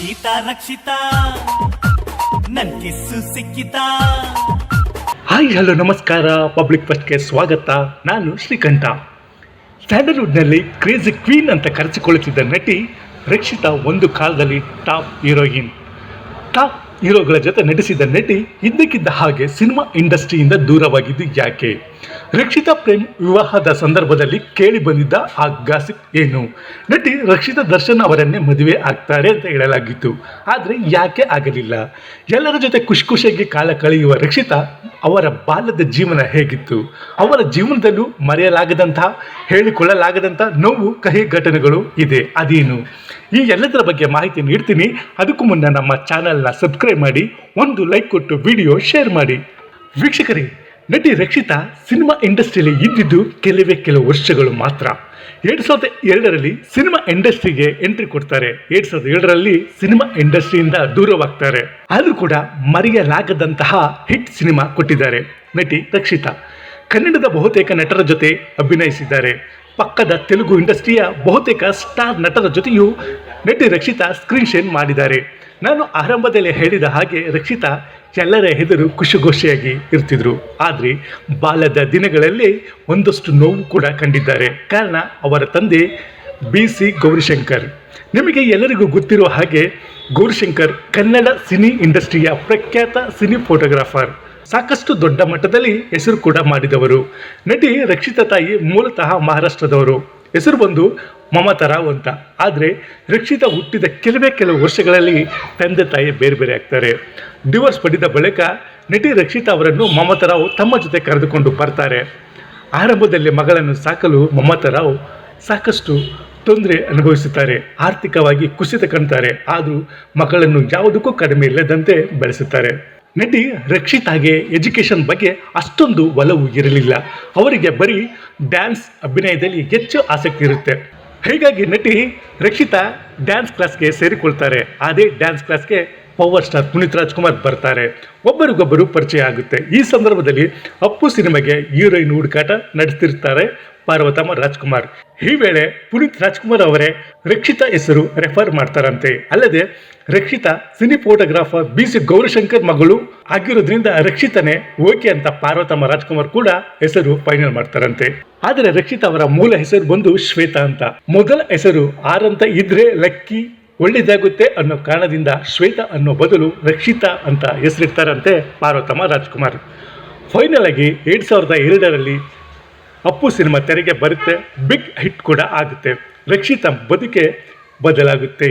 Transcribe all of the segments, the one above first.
ರಕ್ಷಿತಾ ರಕ್ಷಿತಾ. ನನ್ ಸಿಕ್ಕಿತಾ hi, hello, ನಮಸ್ಕಾರ. ಪಬ್ಲಿಕ್ ಫಸ್ಟ್ಗೆ ಸ್ವಾಗತ. ನಾನು ಶ್ರೀಕಂಠ. ಸ್ಯಾಂಡಲ್ವುಡ್ನಲ್ಲಿ ಕ್ರೇಜಿ ಕ್ವೀನ್ ಅಂತ ಕರೆಸಿಕೊಳ್ಳುತ್ತಿದ್ದ ನಟಿ ರಕ್ಷಿತಾ ಒಂದು ಕಾಲದಲ್ಲಿ ಟಾಪ್ ಹೀರೋಯಿನ್. ಟಾಪ್ ಹೀರೋಗಳ ಜೊತೆ ನಟಿಸಿದ ನಟಿ ಇದ್ದಕ್ಕಿದ್ದ ಹಾಗೆ ಸಿನಿಮಾ ಇಂಡಸ್ಟ್ರಿಯಿಂದ ದೂರವಾಗಿದ್ದು ಯಾಕೆ? ರಕ್ಷಿತಾ ಪ್ರೇಮ್ ವಿವಾಹದ ಸಂದರ್ಭದಲ್ಲಿ ಕೇಳಿ ಬಂದಿದ್ದ ಆ ಗಾಸಿಪ್ ಏನು? ನಟಿ ರಕ್ಷಿತಾ ದರ್ಶನ್ ಅವರನ್ನೇ ಮದುವೆ ಆಗ್ತಾರೆ ಅಂತ ಹೇಳಲಾಗಿತ್ತು. ಆದರೆ ಯಾಕೆ ಆಗಲಿಲ್ಲ? ಎಲ್ಲರ ಜೊತೆ ಖುಷಿ ಖುಷಿಯಾಗಿ ಕಾಲ ಕಳೆಯುವ ರಕ್ಷಿತಾ ಅವರ ಬಾಲ್ಯದ ಜೀವನ ಹೇಗಿತ್ತು? ಅವರ ಜೀವನದಲ್ಲೂ ಮರೆಯಲಾಗದಂತಹ ಹೇಳಿಕೊಳ್ಳಲಾಗದಂಥ ನೋವು, ಕಹಿ ಘಟನೆಗಳು ಇದೆ. ಅದೇನು? ಈ ಎಲ್ಲದರ ಬಗ್ಗೆ ಮಾಹಿತಿ ನೀಡ್ತೀನಿ. ಅದಕ್ಕೂ ಮುನ್ನ ನಮ್ಮ ಚಾನಲ್ನ ಸಬ್ಸ್ಕ್ರೈಬ್ ಮಾಡಿ, ಒಂದು ಲೈಕ್ ಕೊಟ್ಟು ವಿಡಿಯೋ ಶೇರ್ ಮಾಡಿ. ವೀಕ್ಷಕರೇ, ನಟಿ ರಕ್ಷಿತಾ ಸಿನಿಮಾ ಇಂಡಸ್ಟ್ರಿಯಲ್ಲಿ ಇದ್ದಿದ್ದು ಕೆಲವೇ ಕೆಲವು ವರ್ಷಗಳು ಮಾತ್ರ. ಎರಡು ಸಾವಿರದ ಎರಡರಲ್ಲಿ ಸಿನಿಮಾ ಇಂಡಸ್ಟ್ರಿಗೆ ಎಂಟ್ರಿ ಕೊಡ್ತಾರೆ. ಎರಡು ಸಾವಿರದ ಏಳರಲ್ಲಿ ಸಿನಿಮಾ ಇಂಡಸ್ಟ್ರಿಯಿಂದ ದೂರವಾಗ್ತಾರೆ. ಆದರೂ ಕೂಡ ಮರೆಯಲಾಗದಂತಹ ಹಿಟ್ ಸಿನಿಮಾ ಕೊಟ್ಟಿದ್ದಾರೆ ನಟಿ ರಕ್ಷಿತಾ. ಕನ್ನಡದ ಬಹುತೇಕ ನಟರ ಜೊತೆ ಅಭಿನಯಿಸಿದ್ದಾರೆ. ಪಕ್ಕದ ತೆಲುಗು ಇಂಡಸ್ಟ್ರಿಯ ಬಹುತೇಕ ಸ್ಟಾರ್ ನಟರ ಜೊತೆಯೂ ನಟಿ ರಕ್ಷಿತಾ ಸ್ಕ್ರೀನ್ ಶೇರ್ ಮಾಡಿದ್ದಾರೆ. ನಾನು ಆರಂಭದಲ್ಲಿ ಹೇಳಿದ ಹಾಗೆ ರಕ್ಷಿತಾ ಎಲ್ಲರ ಹೆದರು ಖುಷಿಗೋಷಿಯಾಗಿ ಇರ್ತಿದ್ರು. ಆದರೆ ಬಾಲ್ಯದ ದಿನಗಳಲ್ಲಿ ಒಂದಷ್ಟು ನೋವು ಕೂಡ ಕಂಡಿದ್ದಾರೆ. ಕಾರಣ ಅವರ ತಂದೆ ಬಿ ಸಿ ಗೌರಿಶಂಕರ್. ನಿಮಗೆ ಎಲ್ಲರಿಗೂ ಗೊತ್ತಿರುವ ಹಾಗೆ ಗೌರಿಶಂಕರ್ ಕನ್ನಡ ಸಿನಿ ಇಂಡಸ್ಟ್ರಿಯ ಪ್ರಖ್ಯಾತ ಸಿನಿ ಫೋಟೋಗ್ರಾಫರ್. ಸಾಕಷ್ಟು ದೊಡ್ಡ ಮಟ್ಟದಲ್ಲಿ ಹೆಸರು ಕೂಡ ಮಾಡಿದವರು. ನಟಿ ರಕ್ಷಿತಾ ತಾಯಿ ಮೂಲತಃ ಮಹಾರಾಷ್ಟ್ರದವರು. ಹೆಸರು ಬಂದು ಮಮತಾ ರಾವ್ ಅಂತ. ಆದರೆ ರಕ್ಷಿತಾ ಹುಟ್ಟಿದ ಕೆಲವೇ ಕೆಲವು ವರ್ಷಗಳಲ್ಲಿ ತಂದೆ ತಾಯಿ ಬೇರೆ ಬೇರೆ ಆಗ್ತಾರೆ. ಡಿವೋರ್ಸ್ ಪಡೆದ ಬಳಿಕ ನಟಿ ರಕ್ಷಿತಾ ಅವರನ್ನು ಮಮತಾ ರಾವ್ ತಮ್ಮ ಜೊತೆ ಕರೆದುಕೊಂಡು ಬರ್ತಾರೆ. ಆರಂಭದಲ್ಲಿ ಮಗಳನ್ನು ಸಾಕಲು ಮಮತಾ ರಾವ್ ಸಾಕಷ್ಟು ತೊಂದರೆ ಅನುಭವಿಸುತ್ತಾರೆ, ಆರ್ಥಿಕವಾಗಿ ಕುಸಿತ ಕಾಣ್ತಾರೆ, ಆದರೂ ಮಕ್ಕಳನ್ನು ಯಾವುದಕ್ಕೂ ಕಡಿಮೆ ಇಲ್ಲದಂತೆ ಬೆಳೆಸುತ್ತಾರೆ. ನಟಿ ರಕ್ಷಿತಾಗೆ ಎಜುಕೇಷನ್ ಬಗ್ಗೆ ಅಷ್ಟೊಂದು ಒಲವು ಇರಲಿಲ್ಲ. ಅವರಿಗೆ ಬರೀ ಡ್ಯಾನ್ಸ್ ಅಭಿನಯದಲ್ಲಿ ಹೆಚ್ಚು ಆಸಕ್ತಿ ಇರುತ್ತೆ. ಹೀಗಾಗಿ ನಟಿ ರಕ್ಷಿತಾ ಡ್ಯಾನ್ಸ್ ಕ್ಲಾಸ್ಗೆ ಸೇರಿಕೊಳ್ತಾರೆ. ಅದೇ ಡ್ಯಾನ್ಸ್ ಕ್ಲಾಸ್ಗೆ ಪವರ್ ಸ್ಟಾರ್ ಪುನೀತ್ ರಾಜ್ಕುಮಾರ್ ಬರ್ತಾರೆ. ಒಬ್ಬರಿಗೊಬ್ಬರು ಪರಿಚಯ ಆಗುತ್ತೆ. ಈ ಸಂದರ್ಭದಲ್ಲಿ ಅಪ್ಪು ಸಿನಿಮಾಗೆ ಹೀರೋಯಿನ್ ಹುಡುಕಾಟ ನಡೆಸ್ತಿರ್ತಾರೆ. ಪಾರ್ವತಮ್ಮ ರಾಜ್ಕುಮಾರ್. ಈ ವೇಳೆ ಪುನೀತ್ ರಾಜ್ಕುಮಾರ್ ಅವರೇ ರಕ್ಷಿತಾ ಹೆಸರು ರೆಫರ್ ಮಾಡ್ತಾರಂತೆ. ಅಲ್ಲದೆ Rakshita cine photographer B C Gowrishankar ಮಗಳು ಆಗಿರೋದ್ರಿಂದ ರಕ್ಷಿತನೇ ಓಕೆ ಅಂತ ಪಾರ್ವತಮ್ಮ ರಾಜ್ಕುಮಾರ್ ಕೂಡ ಹೆಸರು ಫೈನಲ್ ಮಾಡ್ತಾರಂತೆ. ಆದರೆ ರಕ್ಷಿತಾ ಅವರ ಮೂಲ ಹೆಸರು ಬಂದು ಶ್ವೇತಾ ಅಂತ. ಮೊದಲ ಹೆಸರು ಆರ್ ಅಂತ ಇದ್ರೆ ಲಕ್ಕಿ ಒಳ್ಳೇದಾಗುತ್ತೆ ಅನ್ನೋ ಕಾರಣದಿಂದ ಶ್ವೇತಾ ಅನ್ನೋ ಬದಲು ರಕ್ಷಿತಾ ಅಂತ ಹೆಸರಿಡ್ತಾರಂತೆ ಪಾರ್ವತಮ್ಮ ರಾಜ್ಕುಮಾರ್. ಫೈನಲ್ ಆಗಿ ಎರಡು ಸಾವಿರದ ಎರಡರಲ್ಲಿ ಅಪ್ಪು ಸಿನಿಮಾ ತೆರೆಗೆ ಬರುತ್ತೆ, ಬಿಗ್ ಹಿಟ್ ಕೂಡ ಆಗುತ್ತೆ. ರಕ್ಷಿತಾ ಬದುಕೆ ಬದಲಾಗುತ್ತೆ.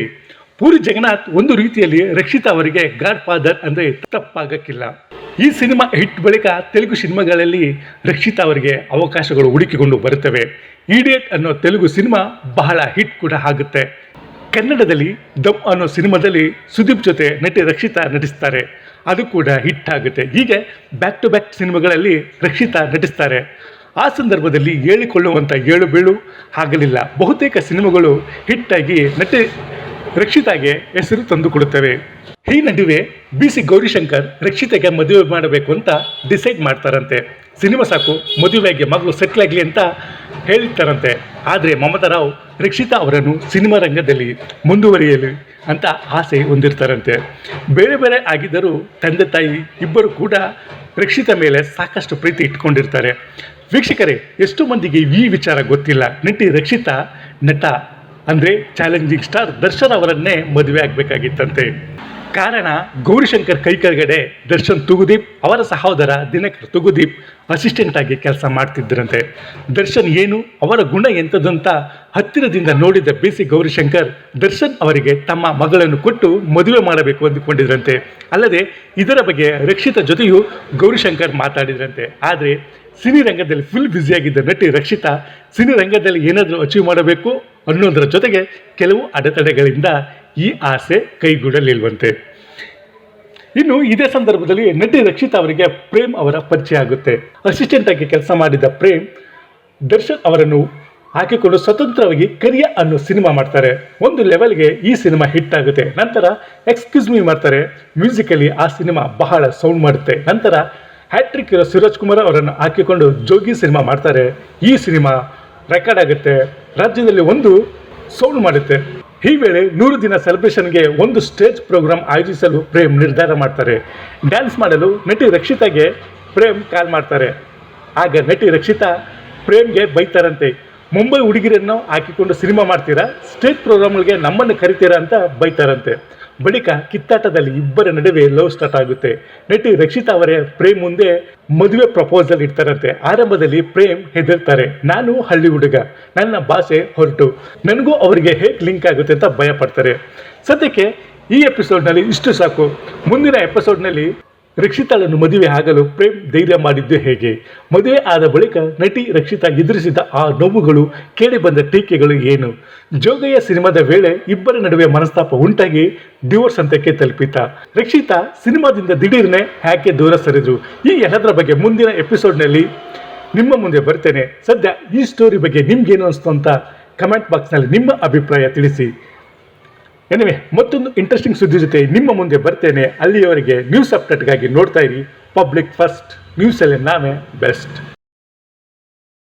ಪೂರಿ ಜಗನ್ನಾಥ್ ಒಂದು ರೀತಿಯಲ್ಲಿ ರಕ್ಷಿತಾ ಅವರಿಗೆ ಗಾಡ್ ಫಾದರ್ ಅಂದರೆ ತಪ್ಪಾಗಕ್ಕಿಲ್ಲ. ಈ ಸಿನಿಮಾ ಹಿಟ್ ಬಳಿಕ ತೆಲುಗು ಸಿನಿಮಾಗಳಲ್ಲಿ ರಕ್ಷಿತಾ ಅವರಿಗೆ ಅವಕಾಶಗಳು ಹುಡುಕಿಕೊಂಡು ಬರುತ್ತವೆ. ಈಡಿಯಟ್ ಅನ್ನೋ ತೆಲುಗು ಸಿನಿಮಾ ಬಹಳ ಹಿಟ್ ಕೂಡ ಆಗುತ್ತೆ. ಕನ್ನಡದಲ್ಲಿ ದಮ್ ಅನ್ನೋ ಸಿನಿಮಾದಲ್ಲಿ ಸುದೀಪ್ ಜೊತೆ ನಟಿ ರಕ್ಷಿತಾ ನಟಿಸ್ತಾರೆ. ಅದು ಕೂಡ ಹಿಟ್ ಆಗುತ್ತೆ. ಹೀಗೆ ಬ್ಯಾಕ್ ಟು ಬ್ಯಾಕ್ ಸಿನಿಮಾಗಳಲ್ಲಿ ರಕ್ಷಿತಾ ನಟಿಸ್ತಾರೆ. ಆ ಸಂದರ್ಭದಲ್ಲಿ ಹೇಳಿಕೊಳ್ಳುವಂಥ ಏಳು ಬೀಳು ಆಗಲಿಲ್ಲ ಬಹುತೇಕ ಸಿನಿಮಾಗಳು ಹಿಟ್ಟಾಗಿ ನಟಿ ರಕ್ಷಿತಾಗೆ ಹೆಸರು ತಂದುಕೊಡುತ್ತವೆ ಈ ನಡುವೆ ಬಿ ಸಿ ಗೌರಿಶಂಕರ್ ರಕ್ಷಿತೆಗೆ ಮದುವೆ ಮಾಡಬೇಕು ಅಂತ ಡಿಸೈಡ್ ಮಾಡ್ತಾರಂತೆ. ಸಿನಿಮಾ ಸಾಕು, ಮದುವೆಗೆ ಮಗಳು ಸೆಟ್ಲ್ ಆಗಲಿ ಅಂತ ಹೇಳ್ತಾರಂತೆ. ಆದರೆ ಮಮತಾ ರಾವ್ ರಕ್ಷಿತಾ ಅವರನ್ನು ಸಿನಿಮಾ ರಂಗದಲ್ಲಿ ಮುಂದುವರಿಯಲಿ ಅಂತ ಆಸೆ ಹೊಂದಿರ್ತಾರಂತೆ. ಬೇರೆ ಬೇರೆ ಆಗಿದ್ದರೂ ತಂದೆ ತಾಯಿ ಇಬ್ಬರು ಕೂಡ ರಕ್ಷಿತ ಮೇಲೆ ಸಾಕಷ್ಟು ಪ್ರೀತಿ ಇಟ್ಕೊಂಡಿರ್ತಾರೆ. ವೀಕ್ಷಕರೇ, ಎಷ್ಟು ಮಂದಿಗೆ ಈ ವಿಚಾರ ಗೊತ್ತಿಲ್ಲ. ನಟಿ ರಕ್ಷಿತಾ, ನಟ ಅಂದರೆ ಚಾಲೆಂಜಿಂಗ್ ಸ್ಟಾರ್ ದರ್ಶನ್ ಅವರನ್ನೇ ಮದುವೆ ಆಗಬೇಕಾಗಿತ್ತಂತೆ. ಕಾರಣ, ಗೌರಿಶಂಕರ್ ಕೈ ಕೆಳಗಡೆ ದರ್ಶನ್ ತುಗುದೀಪ್, ಅವರ ಸಹೋದರ ದಿನಕರ್ ತುಗುದೀಪ್ ಅಸಿಸ್ಟೆಂಟ್ ಆಗಿ ಕೆಲಸ ಮಾಡ್ತಿದ್ದರಂತೆ ದರ್ಶನ್ ಏನು, ಅವರ ಗುಣ ಎಂಥದ್ದಂತ ಹತ್ತಿರದಿಂದ ನೋಡಿದ ಬಿಸಿ ಗೌರಿಶಂಕರ್ ದರ್ಶನ್ ಅವರಿಗೆ ತಮ್ಮ ಮಗಳನ್ನು ಕೊಟ್ಟು ಮದುವೆ ಮಾಡಬೇಕು ಅಂದುಕೊಂಡಿದ್ರಂತೆ. ಅಲ್ಲದೆ, ಇದರ ಬಗ್ಗೆ ರಕ್ಷಿತ ಜೊತೆಯೂ ಗೌರಿಶಂಕರ್ ಮಾತಾಡಿದ್ರಂತೆ. ಆದರೆ ಸಿನಿ ರಂಗದಲ್ಲಿ ಫುಲ್ ಬ್ಯುಸಿಯಾಗಿದ್ದ ನಟಿ ರಕ್ಷಿತಾ ಸಿನಿ ರಂಗದಲ್ಲಿ ಏನಾದರೂ ಅಚೀವ್ ಮಾಡಬೇಕು ಅನ್ನೋದರ ಜೊತೆಗೆ ಕೆಲವು ಅಡೆತಡೆಗಳಿಂದ ಈ ಆಸೆ ಕೈಗೂಡಲಿಲ್ವಂತೆ. ಇನ್ನು ಇದೇ ಸಂದರ್ಭದಲ್ಲಿ ನಟಿ ರಕ್ಷಿತಾ ಅವರಿಗೆ ಪ್ರೇಮ್ ಅವರ ಪರಿಚಯ ಆಗುತ್ತೆ. ಅಸಿಸ್ಟೆಂಟ್ ಆಗಿ ಕೆಲಸ ಮಾಡಿದ ಪ್ರೇಮ್ ದರ್ಶನ್ ಅವರನ್ನು ಹಾಕಿಕೊಂಡು ಸ್ವತಂತ್ರವಾಗಿ ಕರಿಯ ಅನ್ನೋ ಸಿನಿಮಾ ಮಾಡ್ತಾರೆ. ಒಂದು ಲೆವೆಲ್ಗೆ ಈ ಸಿನಿಮಾ ಹಿಟ್ ಆಗುತ್ತೆ. ನಂತರ ಎಕ್ಸ್ಕ್ಯೂಸ್ ಮೀ ಮಾಡ್ತಾರೆ. ಮ್ಯೂಸಿಕಲಿ ಆ ಸಿನಿಮಾ ಬಹಳ ಸೌಂಡ್ ಮಾಡುತ್ತೆ. ನಂತರ ಹ್ಯಾಟ್ರಿಕ್ ಇರೋ ಸೂರಜ್ ಕುಮಾರ್ ಅವರನ್ನು ಹಾಕಿಕೊಂಡು ಜೋಗಿ ಸಿನಿಮಾ ಮಾಡ್ತಾರೆ. ಈ ಸಿನಿಮಾ ರೆಕಾರ್ಡ್ ಆಗುತ್ತೆ. ರಾಜ್ಯದಲ್ಲಿ ಒಂದು ಸೌಂಡ್ ಮಾಡುತ್ತೆ. ಈ ವೇಳೆ ನೂರು ದಿನ ಸೆಲೆಬ್ರೇಷನ್ಗೆ ಒಂದು ಸ್ಟೇಜ್ ಪ್ರೋಗ್ರಾಮ್ ಆಯೋಜಿಸಲು ಪ್ರೇಮ್ ನಿರ್ಧಾರ ಮಾಡ್ತಾರೆ. ಡ್ಯಾನ್ಸ್ ಮಾಡಲು ನಟಿ ರಕ್ಷಿತಾಗೆ ಪ್ರೇಮ್ ಕಾಲ್ ಮಾಡ್ತಾರೆ. ಆಗ ನಟಿ ರಕ್ಷಿತಾ ಪ್ರೇಮ್ಗೆ ಬೈತಾರಂತೆ, ಮುಂಬೈ ಹುಡುಗಿರನ್ನು ಹಾಕಿಕೊಂಡು ಸಿನಿಮಾ ಮಾಡ್ತೀರಾ? ಸ್ಟೇಜ್ ಪ್ರೋಗ್ರಾಮ್ಗಳಿಗೆ ನಮ್ಮನ್ನು ಕರಿತೀರಾ? ಅಂತ ಬೈತಾರಂತೆ. ಬಳಿಕ ಕಿತ್ತಾಟದಲ್ಲಿ ಇಬ್ಬರ ನಡುವೆ ಲವ್ ಸ್ಟಾರ್ಟ್ ಆಗುತ್ತೆ. ನಟಿ ರಕ್ಷಿತಾ ಅವರೇ ಪ್ರೇಮ್ ಮುಂದೆ ಮದುವೆ ಪ್ರಪೋಸಲ್ ಇಡ್ತಾರಂತೆ. ಆರಂಭದಲ್ಲಿ ಪ್ರೇಮ್ ಹೆದರ್ತಾರೆ, ನಾನು ಹಳ್ಳಿ ಹುಡುಗ, ನನ್ನ ಭಾಷೆ ಹೊರಟು. ನನಗೂ ಅವರಿಗೆ ಹೇಗೆ ಲಿಂಕ್ ಆಗುತ್ತೆ ಅಂತ ಭಯ ಪಡ್ತಾರೆ. ಸದ್ಯಕ್ಕೆ ಈ ಎಪಿಸೋಡ್ನಲ್ಲಿ ಇಷ್ಟು ಸಾಕು. ಮುಂದಿನ ಎಪಿಸೋಡ್ನಲ್ಲಿ ರಕ್ಷಿತಾಳನ್ನು ಮದುವೆ ಆಗಲು ಪ್ರೇಮ್ ಧೈರ್ಯ ಮಾಡಿದ್ದು ಹೇಗೆ? ಮದುವೆ ಆದ ಬಳಿಕ ನಟಿ ರಕ್ಷಿತಾ ಎದುರಿಸಿದ ಆ ನೋವುಗಳು, ಕೇಳಿ ಬಂದ ಟೀಕೆಗಳು ಏನು? ಜೋಗಯ್ಯ ಸಿನಿಮಾದ ವೇಳೆ ಇಬ್ಬರ ನಡುವೆ ಮನಸ್ತಾಪ ಉಂಟಾಗಿ ಡಿವೋರ್ಸ್ ಹಂತಕ್ಕೆ ತಲುಪಿತ ರಕ್ಷಿತಾ ಸಿನಿಮಾದಿಂದ ದಿಢೀರ್ನೆ ಯಾಕೆ ದೂರ ಸರಿದ್ರು ಈ ಎಲ್ಲದರ ಬಗ್ಗೆ ಮುಂದಿನ ಎಪಿಸೋಡ್ನಲ್ಲಿ ನಿಮ್ಮ ಮುಂದೆ ಬರ್ತೇನೆ. ಸದ್ಯ ಈ ಸ್ಟೋರಿ ಬಗ್ಗೆ ನಿಮ್ಗೇನು ಅನಿಸ್ತು ಅಂತ ಕಮೆಂಟ್ ಬಾಕ್ಸ್ನಲ್ಲಿ ನಿಮ್ಮ ಅಭಿಪ್ರಾಯ ತಿಳಿಸಿ. ಎನಿವೆ ಮತ್ತೊಂದು ಇಂಟ್ರೆಸ್ಟಿಂಗ್ ಸುದ್ದಿ ಜೊತೆ ನಿಮ್ಮ ಮುಂದೆ ಬರ್ತೇನೆ. ಅಲ್ಲಿಯವರೆಗೆ ನ್ಯೂಸ್ ಅಪ್ಡೇಟ್ಗಾಗಿ ನೋಡ್ತಾ ಇರಿ. ಪಬ್ಲಿಕ್ ಫಸ್ಟ್ ನ್ಯೂಸಲ್ಲಿ ನಾವೇ ಬೆಸ್ಟ್